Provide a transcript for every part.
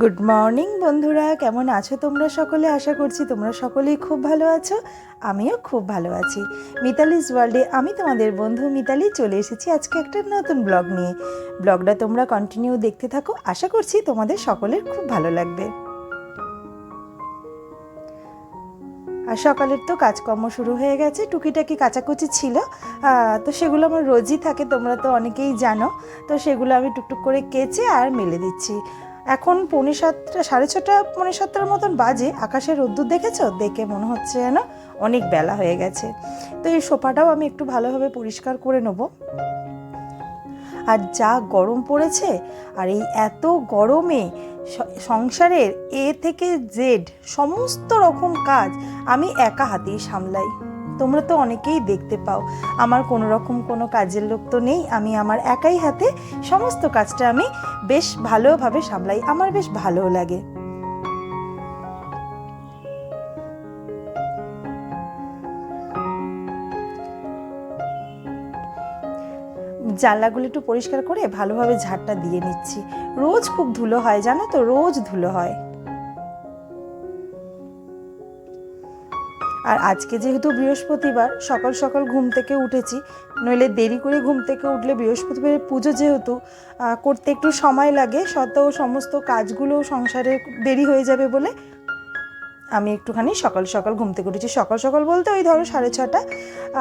Good morning বন্ধুরা। কেমন আছো তোমরা সকলে? আশা করছি তোমরা সকলেই খুব ভালো আছো। আমিও খুব ভালো আছি। মিতালিস ওয়ার্ল্ডে আমি তোমাদের বন্ধু মিতালি চলে এসেছি আজকে একটা নতুন ব্লগ নিয়ে। ব্লগটা তোমরা কন্টিনিউ দেখতে থাকো। আশা করছি তোমাদের সকলের খুব ভালো লাগবে। আর সকালের তো কাজকর্ম শুরু হয়ে গেছে। টুকিটাকি কাচাকুচি ছিল। তো সেগুলো আমার রোজই থাকে, তোমরা তো অনেকেই জানো। তো সেগুলো আমি টুকটুক করে কেচে আর মেলে দিচ্ছি। এখন পৌনে সাতটা, সাড়ে ছটা, পৌনে সাতটার মতন বাজে। আকাশের রোদ্দুর দেখেছ? দেখে মনে হচ্ছে যেন অনেক বেলা হয়ে গেছে। তো এই সোফাটাও আমি একটু ভালোভাবে পরিষ্কার করে নেব। আর যা গরম পড়েছে, আর এই এত গরমে সংসারের এ থেকে জেড সমস্ত রকম কাজ আমি একা হাতেই সামলাই। তোমরা তো অনেকেই দেখতে পাও। আমার কোনো রকম কোনো কাজের লোক তো নেই। আমি আমার একাই হাতে সমস্ত কাজটা আমি বেশ ভালোভাবে সামলাই। আমার বেশ ভালোও লাগে। জানলাগুলো একটু পরিষ্কার করে ভালোভাবে ঝাড়টা দিয়ে নিচ্ছি। রোজ খুব ধুলো হয়, জানো তো? রোজ ধুলো হয়। আর আজকে যেহেতু বৃহস্পতিবার, সকাল সকাল ঘুম থেকে উঠেছি, নইলে দেরি করে ঘুম থেকে উঠলে বৃহস্পতিবারের পুজো যেহেতু করতে একটু সময় লাগে, সত্ত্বেও সমস্ত কাজগুলো সংসারে দেরি হয়ে যাবে বলে আমি একটুখানি সকাল সকাল ঘুম থেকে উঠেছি। সকাল সকাল বলতে ওই ধরো সাড়ে ছটা,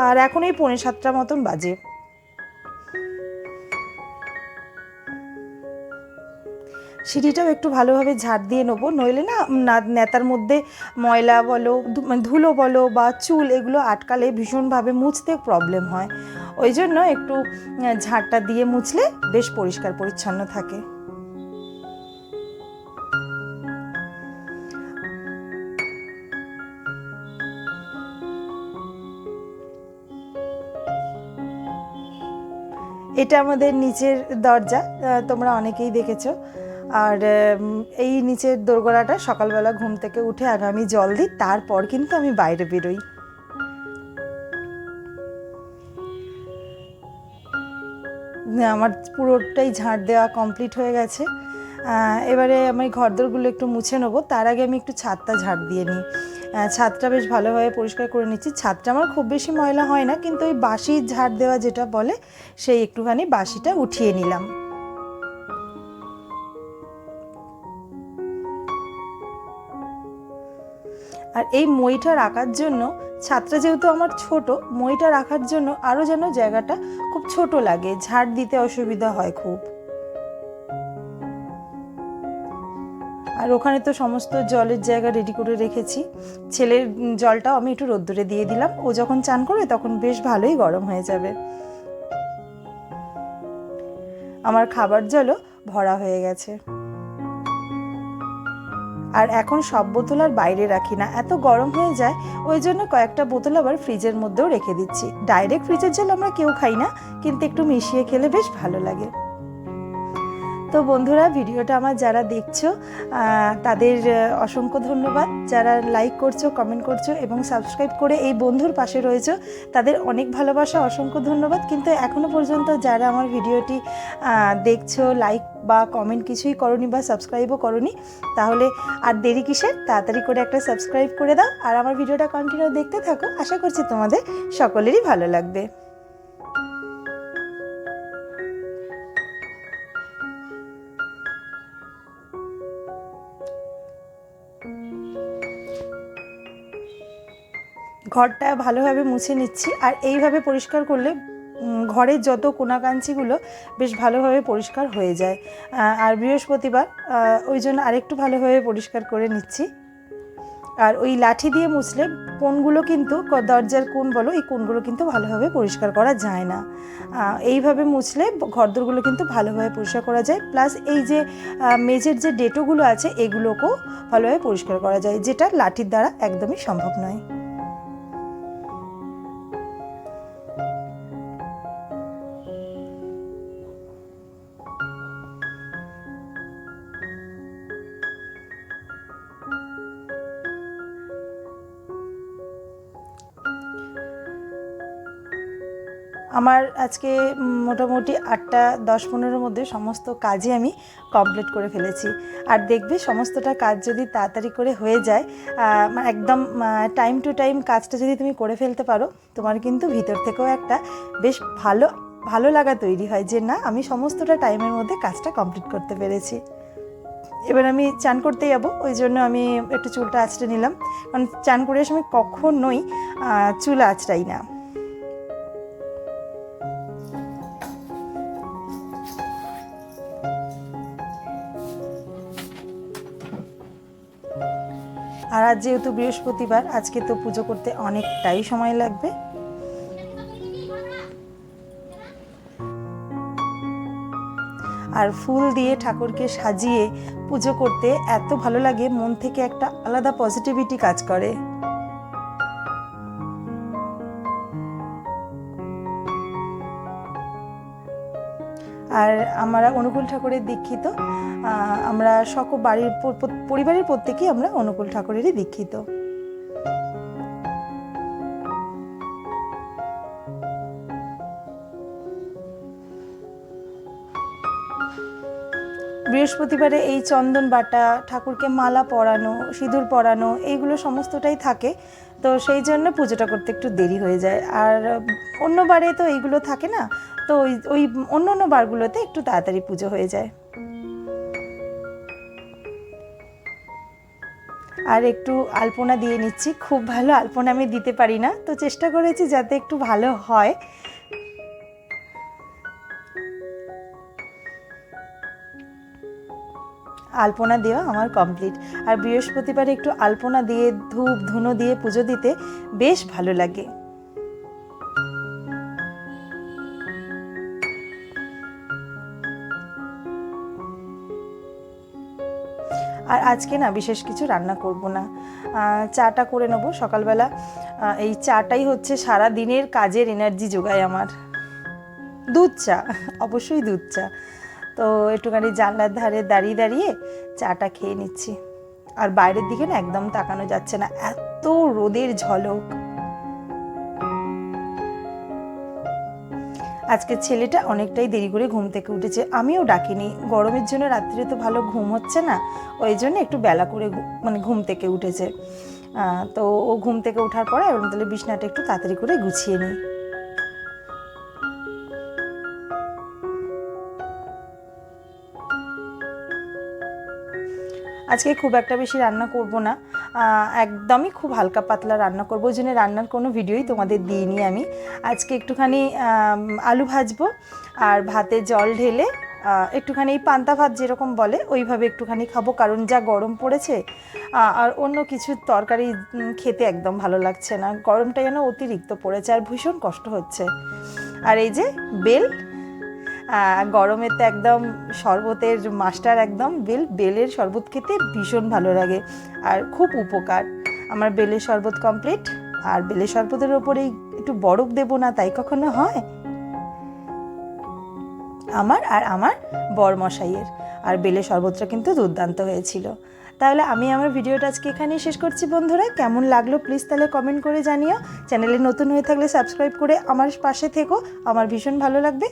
আর এখন এই পৌনে সাতটা মতন বাজে। সিঁড়িটাও একটু ভালোভাবে ঝাড় দিয়ে নেব। নইলে না নেতার মধ্যে ময়লা বলো মানে ধুলো বলো বা চুল এগুলো আটকালে ভীষণভাবে মুছতে প্রবলেম হয়। ওই জন্য একটু ঝাড়টা দিয়ে মুছলে বেশ পরিষ্কার পরিচ্ছন্ন থাকে। এটা আমাদের নিচের দরজা তোমরা অনেকেই দেখেছ। আর এই নিচের দোরগোড়াটা সকালবেলা ঘুম থেকে উঠে আগে আমি জল দিই, তারপর কিন্তু আমি বাইরে বেরোই। আমার পুরোটাই ঝাড় দেওয়া কমপ্লিট হয়ে গেছে। এবারে আমি ঘরদোরগুলো একটু মুছে নেব, তার আগে আমি একটু ছাদটা ঝাড় দিয়ে নিই। ছাদটা বেশ ভালোভাবে পরিষ্কার করে নিচ্ছি। ছাদটা আমার খুব বেশি ময়লা হয় না, কিন্তু ওই বাসি ঝাড় দেওয়া যেটা বলে, সেই একটুখানি বাসিটা উঠিয়ে নিলাম। আর এই মইটা রাখার জন্য ছাদটা যেহেতু আমার ছোট, মইটা রাখার জন্য আরও যেন জায়গাটা খুব ছোট লাগে, ঝাড় দিতে অসুবিধা হয় খুব। আর ওখানে তো সমস্ত জলের জায়গা রেডি করে রেখেছি। ছেলের জলটাও আমি একটু রোদ্দুরে দিয়ে দিলাম। ও যখন চান করবে তখন বেশ ভালোই গরম হয়ে যাবে। আমার খাবার জলও ভরা হয়ে গেছে। আর এখন সব বোতল আর বাইরে রাখি না। এত গরম হয়ে যায়, ওই জন্য কয়েকটা বোতল আবার ফ্রিজের মধ্যেও রেখে দিচ্ছি। ডাইরেক্ট ফ্রিজের জল আমরা কেউ খাই না, কিন্তু একটু মিশিয়ে খেলে বেশ ভালো লাগে। তো বন্ধুরা, ভিডিওটা আমার যারা দেখছ তাদের অসংখ্য ধন্যবাদ। যারা লাইক করছ কমেন্ট করছ এবং সাবস্ক্রাইব করে এই বন্ধুর পাশে রয়েছো, তাদের অনেক ভালোবাসা, অসংখ্য ধন্যবাদ। কিন্তু এখনও পর্যন্ত যারা আমার ভিডিওটি দেখছ লাইক বা কমেন্ট কিছুই করনি বা সাবস্ক্রাইবও করনি, তাহলে আর দেরি কিসের? তাড়াতাড়ি করে একটা সাবস্ক্রাইব করে দাও। আর আমার ভিডিওটা কন্টিনিউ দেখতে থাকো। আশা করছি তোমাদের সকলেরই ভালো লাগবে। ঘরটা ভালোভাবে মুছে নিচ্ছি আর এইভাবে পরিষ্কার করলে ঘরের যত কোনাকাঞ্চিগুলো বেশ ভালোভাবে পরিষ্কার হয়ে যায়। আর বৃহস্পতিবার ওই জন্য আরেকটু ভালোভাবে পরিষ্কার করে নিচ্ছি। আর ওই লাঠি দিয়ে মুছলে কোনগুলো কিন্তু দরজার কোন বলো, এই কোণগুলো কিন্তু ভালোভাবে পরিষ্কার করা যায় না। এইভাবে মুছলে ঘরদোরগুলো কিন্তু ভালোভাবে পরিষ্কার করা যায়। প্লাস এই যে মেঝের যে ডেটোগুলো আছে, এগুলোকেও ভালোভাবে পরিষ্কার করা যায়, যেটা লাঠির দ্বারা একদমই সম্ভব নয়। আমার আজকে মোটামুটি আটটা দশ পনেরোর মধ্যে সমস্ত কাজই আমি কমপ্লিট করে ফেলেছি। আর দেখবে সমস্তটা কাজ যদি তাড়াতাড়ি করে হয়ে যায় একদম টাইম টু টাইম কাজটা যদি তুমি করে ফেলতে পারো, তোমার কিন্তু ভিতর থেকেও একটা বেশ ভালো ভালো লাগা তৈরি হয় যে না, আমি সমস্তটা টাইমের মধ্যে কাজটা কমপ্লিট করতে পেরেছি। এবার আমি চান করতে যাব, ওই জন্য আমি একটু চুলটা আঁচড়ে নিলাম। কারণ চান করে আমি কখনোই চুল আঁচড়াই না। আর যেহেতু বৃহস্পতিবার, আজকে তো পুজো করতে অনেকটাই সময় লাগবে। আর ফুল দিয়ে ঠাকুরকে সাজিয়ে পুজো করতে এত ভালো লাগে, মন থেকে একটা আলাদা পজিটিভিটি কাজ করে। আর আমরা অনুকূল ঠাকুরের দীক্ষিত আমরা সকল বাড়ির পরিবারের প্রত্যেকেই আমরা অনুকূল ঠাকুরেরই দীক্ষিত। বৃহস্পতিবারে এই চন্দন বাটা, ঠাকুরকে মালা পরানো, সিঁদুর পরানো, এইগুলো সমস্তটাই থাকে। তো সেই জন্য পুজোটা করতে একটু দেরি হয়ে যায়। আর অন্যবারে তো এইগুলো থাকে না, তো ওই ওই অন্য অন্য বারগুলোতে একটু তাড়াতাড়ি পুজো হয়ে যায়। আর একটু আলপনা দিয়ে নিচ্ছি, খুব ভালো আলপনা আমি দিতে পারি না, তো চেষ্টা করেছি যাতে একটু ভালো হয়। আলপনা দেওয়া আমার কমপ্লিট আর বৃহস্পতিবারে একটু আলপনা দিয়ে, ধূপ, ধুনো দিয়ে পুজো দিতে বেশ ভালো লাগে। আর আজকে না বিশেষ কিছু রান্না করব না। চাটা করে নেব সকালবেলা। এই চাটাই হচ্ছে সারা দিনের কাজের এনার্জি যোগায় আমার। দুধ চা, অবশ্যই দুধ চা। তো একটুখানি জানলার ধারে দাঁড়িয়ে দাঁড়িয়ে চাটা খেয়ে নিচ্ছি। আর বাইরের দিকে না একদম তাকানো যাচ্ছে না, এত রোদের ঝলক। আজকে ছেলেটা অনেকটাই দেরি করে ঘুম থেকে উঠেছে, আমিও ডাকিনি। গরমের জন্য রাত্রে তো ভালো ঘুম হচ্ছে না, ওই জন্য একটু বেলা করে মানে ঘুম থেকে উঠেছে। তো ও ঘুম থেকে ওঠার পরে এবার তাহলে বিছনাটা একটু তাড়াতাড়ি করে গুছিয়ে নিই। আজকে খুব একটা বেশি রান্না করব না। একদমই খুব হালকা পাতলা রান্না করব। ওই জন্য রান্নার কোনো ভিডিওই তোমাদের দিইনি আমি। আজকে একটুখানি আলু ভাজবো আর ভাতে জল ঢেলে একটুখানি এই পান্তা ভাত যেরকম বলে, ওইভাবে একটুখানি খাব। কারণ যা গরম পড়েছে আর অন্য কিছু তরকারি খেতে একদম ভালো লাগছে না। গরমটা যেন অতিরিক্ত পড়েছে, আর ভীষণ কষ্ট হচ্ছে। আর এই যে বেল গরমে তো একদম শরবতের মাস্টার একদম, বেল, বেলের শরবত খেতে ভীষণ ভালো লাগে আর খুব উপকার। আমার বেলের শরবত কমপ্লিট আর বেলের শরবতের ওপরে একটু বরফ দেবো না, তাই কখনো হয়? আমার আর আমার বরমশাইয়ের, আর বেলের শরবতটা কিন্তু দুর্দান্ত হয়েছিল। তাহলে আমি আমার ভিডিওটা আজকে এখানেই শেষ করছি বন্ধুরা। কেমন লাগল প্লিজ তাহলে কমেন্ট করে জানিও। চ্যানেলে নতুন হয়ে থাকলে সাবস্ক্রাইব করে আমার পাশে থেকো। আমার ভীষণ ভালো লাগবে।